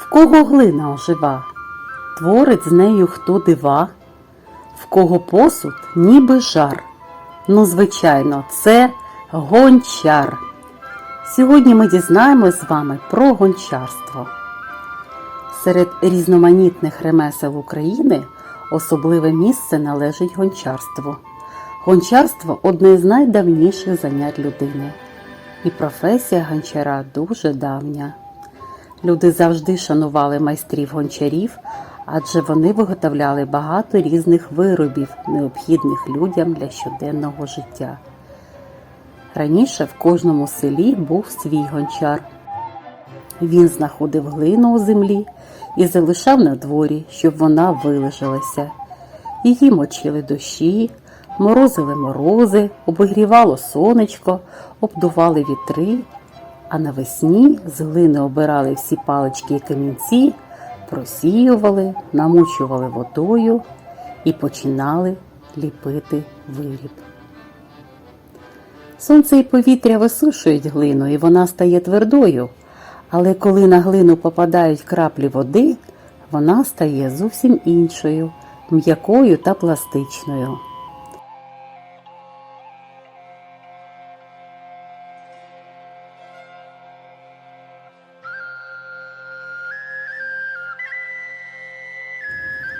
В кого глина ожива, творить з нею хто дива, в кого посуд ніби жар. Ну, звичайно, це гончар. Сьогодні ми дізнаємось з вами про гончарство. Серед різноманітних ремесел України особливе місце належить гончарству. Гончарство одне з найдавніших занять людини. І професія гончара дуже давня. Люди завжди шанували майстрів гончарів, адже вони виготовляли багато різних виробів, необхідних людям для щоденного життя. Раніше в кожному селі був свій гончар. Він знаходив глину у землі і залишав на дворі, щоб вона вилежалася. Її мочили дощі, морозили морози, обігрівало сонечко, обдували вітри, а навесні з глини обирали всі палички і камінці, просіювали, намучували водою і починали ліпити виріб. Сонце і повітря висушують глину, і вона стає твердою. Але коли на глину попадають краплі води, вона стає зовсім іншою, м'якою та пластичною.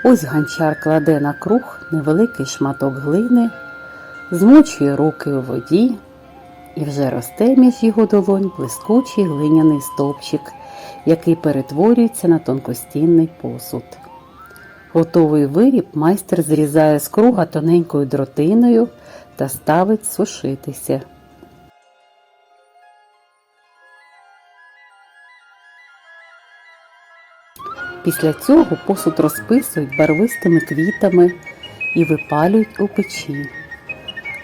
Ось ганчар кладе на круг невеликий шматок глини, змочує руки у воді, і вже росте між його долонь блискучий глиняний стовпчик, який перетворюється на тонкостінний посуд. Готовий виріб майстер зрізає з круга тоненькою дротиною та ставить сушитися. Після цього посуд розписують барвистими квітами і випалюють у печі.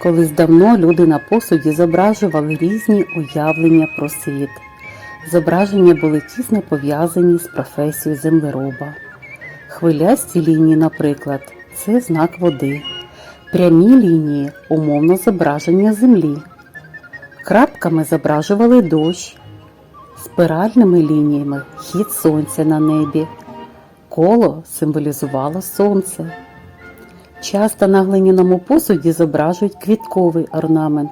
Колись давно люди на посуді зображували різні уявлення про світ. Зображення були тісно пов'язані з професією землероба. Хвилясті лінії, наприклад, це знак води, прямі лінії умовно зображення землі. Крапками зображували дощ, спиральними лініями хід сонця на небі. Коло символізувало сонце. Часто на глиняному посуді зображують квітковий орнамент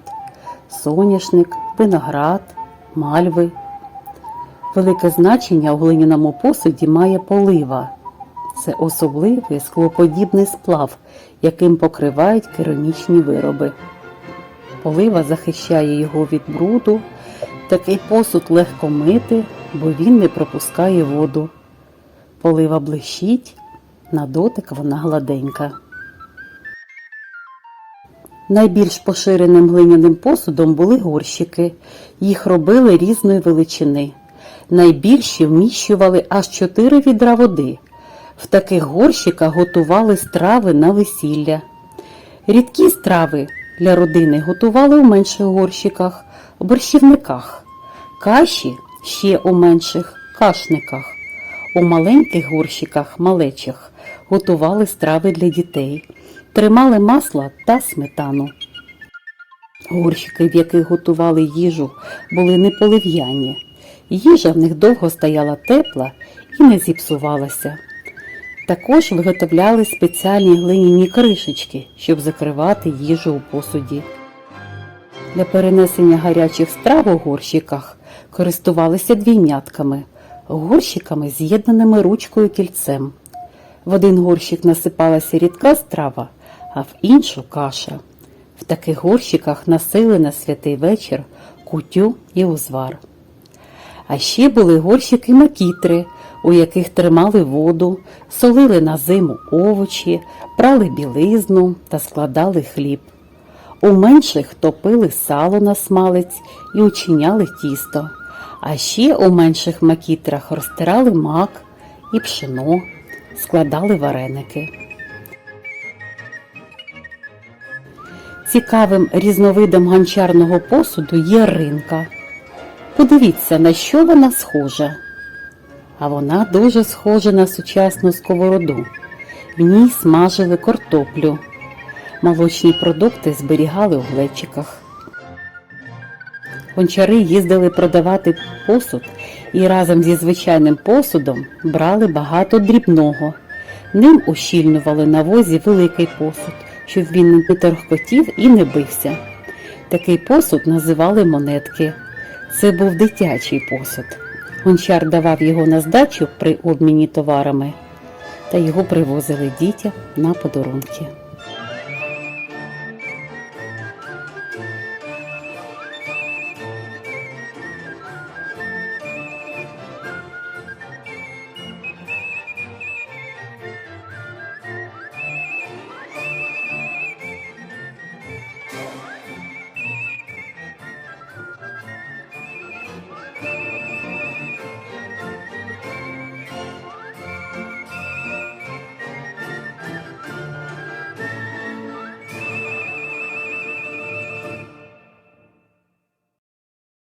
соняшник, виноград, мальви. Велике значення у глиняному посуді має полива. Це особливий склоподібний сплав, яким покривають керамічні вироби. Полива захищає його від бруду. Такий посуд легко мити, бо він не пропускає воду. Полива блищить, на дотик вона гладенька. Найбільш поширеним глиняним посудом були горщики. Їх робили різної величини. Найбільші вміщували аж 4 відра води. В таких горщиках готували страви на весілля. Рідкі страви для родини готували у менших горщиках, борщівниках, каші ще у менших кашниках. У маленьких горщиках, малечах, готували страви для дітей, тримали масло та сметану. Горщики, в яких готували їжу, були не полив'яні. Їжа в них довго стояла тепла і не зіпсувалася. Також виготовляли спеціальні глиняні кришечки, щоб закривати їжу у посуді. Для перенесення гарячих страв у горщиках користувалися двійнятками, горщиками з'єднаними ручкою кільцем. В один горщик насипалася рідка страва, а в іншу каша. В таких горщиках носили на святий вечір кутю і узвар. А ще були горщики макітри, у яких тримали воду, солили на зиму овочі, прали білизну та складали хліб. У менших топили сало на смалець і учиняли тісто, а ще у менших макітрах розтирали мак і пшено, складали вареники. Цікавим різновидом гончарного посуду є ринка. Подивіться, на що вона схожа. А вона дуже схожа на сучасну сковороду. В ній смажили картоплю. Молочні продукти зберігали у глечиках. Гончари їздили продавати посуд і разом зі звичайним посудом брали багато дрібного. Ним ущільнювали на возі великий посуд, щоб він не торхкотів і не бився. Такий посуд називали монетки. Це був дитячий посуд. Гончар давав його на здачу при обміні товарами, та його привозили дітям на подарунки.